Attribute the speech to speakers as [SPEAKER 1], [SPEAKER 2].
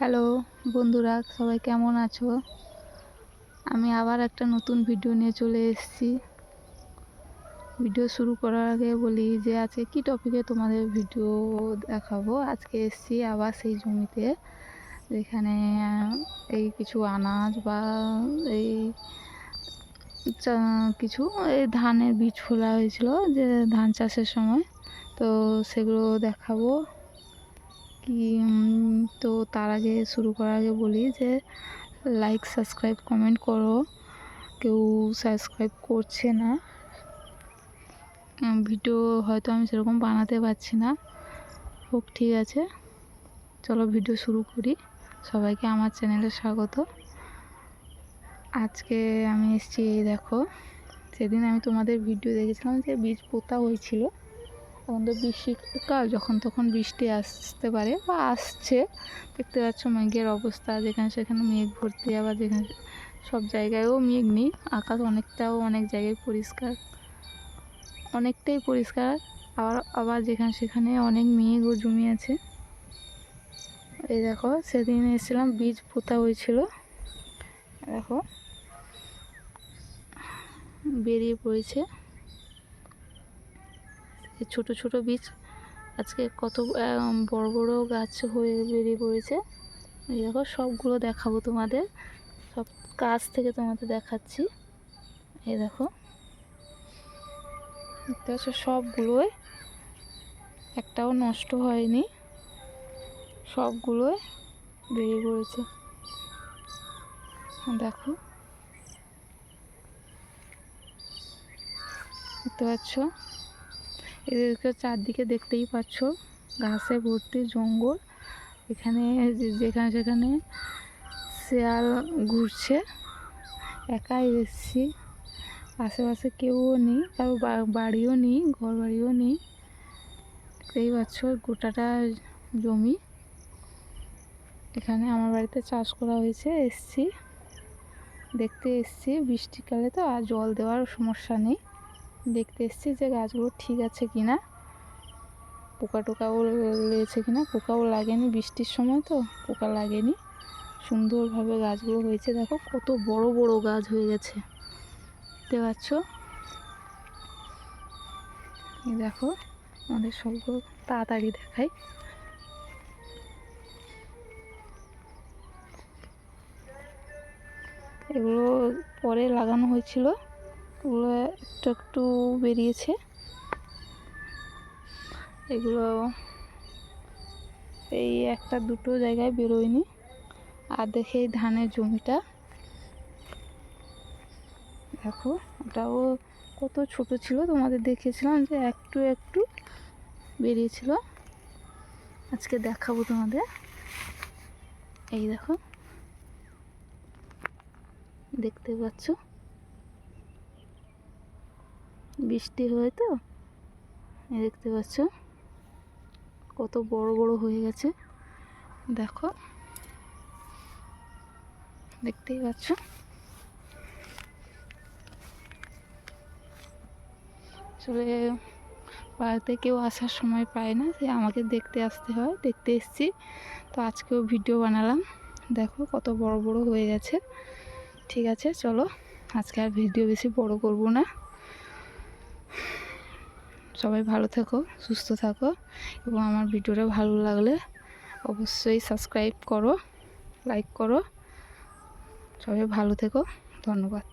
[SPEAKER 1] Hello বন্ধুরা, সবাই কেমন আছো? আমি আবার একটা নতুন ভিডিও নিয়ে চলে এসেছি। ভিডিও শুরু করার আগে বলি যে আজকে কি টপিকে তোমাদের ভিডিও দেখাবো? আজকে এসেছি আবার সেই জমিতে, যেখানে এই কিছু আনাজ বা এই কিছু এই ধানের বীজ ফোলা হয়েছিল যে ধান চাষের সময়। তো সেগুলো দেখাবো। কি তো তার আগে শুরু করার আগে বলি যে লাইক সাবস্ক্রাইব কমেন্ট করো। কেউ সাবস্ক্রাইব করছে না। ভিডিও হয়তো আমি সেরকম বানাতে পারছি না। হোক, ঠিক আছে। চলো ভিডিও শুরু করি। সবাইকে আমার চ্যানেলে স্বাগত। আজকে আমি এসেছি, দেখো। সেদিন আমি তোমাদের ভিডিও দেখেছিলাম যে বীজ পোতা হয়েছিল। এখন তো বৃষ্টিকাল যখন তখন বৃষ্টি আসতে পারে বা আসছে। দেখতে পাচ্ছ মেঘের অবস্থা, যেখানে সেখানে মেঘ ভর্তি আবার যেখানে সব জায়গায়ও মেঘ নেই। আকাশ অনেকটাও অনেক জায়গায় পরিষ্কার। অনেকটাই পরিষ্কার, আবার আবার যেখানে সেখানে অনেক মেঘও জমি আছে এই দেখো, সেদিন এসেছিলাম, বীজ পোতা হয়েছিল। দেখো, বেরিয়ে পড়েছে। ছোট ছোট বীজ। আজকে কত বড় বড় গাছ হয়ে বেরিয়ে পড়েছে। এই দেখো, সবগুলো দেখাবো তোমাদের। সব কাছ থেকে তোমাদের দেখাচ্ছি। এই দেখো। দেখতে পাচ্ছ, সবগুলোই একটাও নষ্ট হয়নি। সবগুলোই বেরিয়ে পড়েছে। দেখো। দেখতে পাচ্ছ? এদেরকে চারদিকে দেখতেই পাচ্ছ। ঘাসে ভর্তি জঙ্গল। এখানে যেখানে সেখানে শেয়াল ঘুরছে, একাই এসেছি। আশেপাশে কেউও নেই, কারও বাড়িও নেই, ঘর বাড়িও নেই। দেখতেই পাচ্ছ গোটাটা জমি। এখানে আমার বাড়িতে চাষ করা হয়েছে, এসছি। দেখতে এসছি, বৃষ্টিকালে তো আর জল দেওয়ার সমস্যা নেই। দেখতে এসেছি যে গাছগুলো ঠিক আছে কি না। পোকা টোকাও লেগেছে কি না। পোকাও লাগেনি বৃষ্টির সময় তো, পোকা লাগেনি। সুন্দরভাবে গাছগুলো হয়েছে। দেখো কত বড় বড় গাছ হয়ে গেছে। দেখতে পাচ্ছ? দেখো, আমাদের সবগুলো তাড়াতাড়ি দেখাই। এগুলো পরে লাগানো হয়েছিল। ওগুলো একটু একটু বেরিয়েছে। এগুলো এই একটা দুটো জায়গায় বেরোয়নি। আর দেখে এই ধানের জমিটা। দেখো, ওটাও কত ছোট ছিল, তোমাদের দেখেছিলাম যে একটু একটু বেরিয়েছিল। আজকে দেখাবো তোমাদের। এই দেখো, দেখতে পাচ্ছ? বৃষ্টি হয় তো দেখতে পাচ্ছ। কত বড় বড় হয়ে গেছে। দেখো, দেখতেই পাচ্ছ। আসলে বাড়িতে কেউ আসার সময় পায় না সে আমাকে দেখতে আসতে হয়, দেখতে এসছি। তো আজকেও ভিডিও বানালাম। দেখো, কত বড় বড় হয়ে গেছে। ঠিক আছে, চলো, আজকে আর ভিডিও বেশি বড় করব না। সবাই ভালো থেকো, সুস্থ থাকো এবং আমার ভিডিওটা ভালো লাগলে অবশ্যই সাবস্ক্রাইব করো লাইক করো। সবাই ভালো থেকো, ধন্যবাদ।